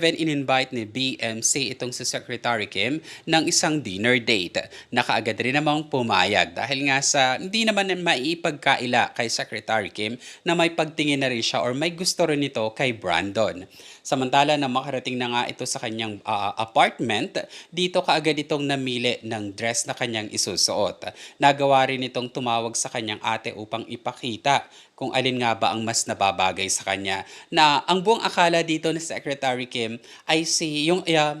Even in-invite ni BMC itong si Secretary Kim ng isang dinner date na kaagad rin namang pumayag dahil nga sa hindi naman maipagkaila kay Secretary Kim na may pagtingin na rin siya or may gusto rin ito kay Brandon. Samantala na makarating na nga ito sa kanyang ah, apartment, dito kaagad itong namili ng dress na kanyang isusuot. Nagawa rin itong tumawag sa kanyang ate upang ipakita kung alin nga ba ang mas nababagay sa kanya. Na ang buong akala dito ni Secretary Kim ay si yung uh,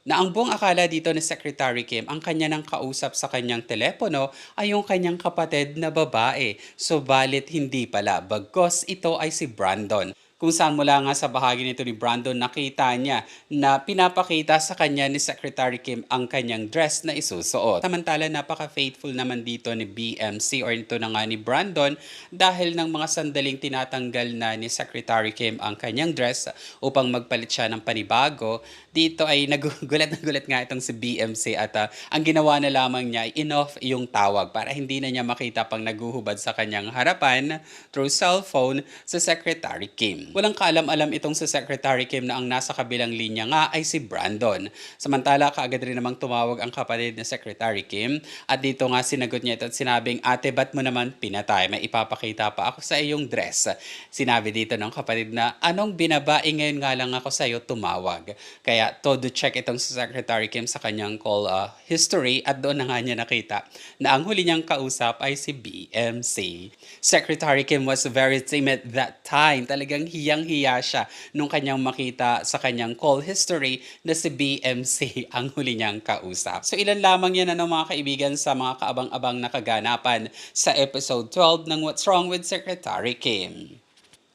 na ang buong akala dito ni Secretary Kim, ang kanya nang kausap sa kanyang telepono ay yung kanyang kapatid na babae. Subalit hindi pala, bagkos ito ay si Brandon kung saan mula nga sa bahagi nito ni Brandon nakita niya na pinapakita sa kanya ni Secretary Kim ang kanyang dress na isusuot. Samantala napaka-faithful naman dito ni BMC or ito na nga ni Brandon dahil ng mga sandaling tinatanggal na ni Secretary Kim ang kanyang dress upang magpalit siya ng panibago. Dito ay nagugulat na gulat nga itong si BMC at ah, ang ginawa na lamang niya ay in-off yung tawag para hindi na niya makita pang naguhubad sa kanyang harapan through cellphone sa Secretary Kim. Walang kaalam-alam itong si Secretary Kim na ang nasa kabilang linya nga ay si Brandon. Samantala, kaagad rin namang tumawag ang kapatid ni Secretary Kim at dito nga sinagot niya ito at sinabing, Ate, ba't mo naman pinatay? May ipapakita pa ako sa iyong dress. Sinabi dito ng kapatid na, anong binabae ngayon nga lang ako sa iyo tumawag? Kaya todo check itong si Secretary Kim sa kanyang call uh, history at doon na nga niya nakita na ang huli niyang kausap ay si BMC. Secretary Kim was very timid that time. Talagang hiyang-hiya siya nung kanyang makita sa kanyang call history na si BMC ang huli niyang kausap. So ilan lamang yan ano mga kaibigan sa mga kaabang-abang na kaganapan sa episode 12 ng What's Wrong with Secretary Kim.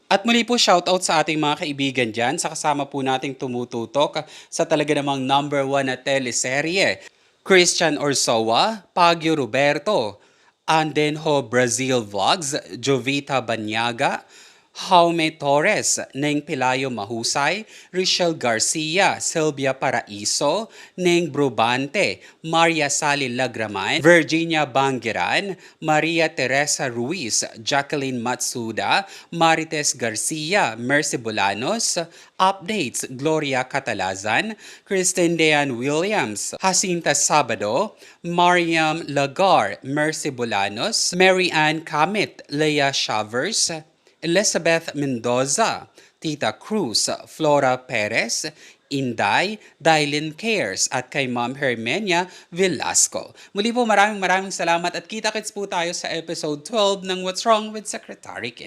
At muli po shoutout sa ating mga kaibigan dyan sa kasama po nating tumututok sa talaga namang number one na teleserye. Christian Orsoa, Pagyo Roberto, Andenho Brazil Vlogs, Jovita Banyaga, Jaume Torres, Neng Pilayo Mahusay, Richelle Garcia, Sylvia Paraiso, Neng Brubante, Maria Sally Lagramay, Virginia Bangiran, Maria Teresa Ruiz, Jacqueline Matsuda, Marites Garcia, Mercy Bolanos, Updates, Gloria Catalazan, Kristen Dean Williams, Jacinta Sabado, Mariam Lagar, Mercy Bolanos, Mary Ann Kamit, Leah Shavers, Elizabeth Mendoza, Tita Cruz, Flora Perez, Inday, Dylin Cares at kay Ma'am Hermenia Velasco. Muli po maraming maraming salamat at kita-kits po tayo sa episode 12 ng What's Wrong with Secretary Kim.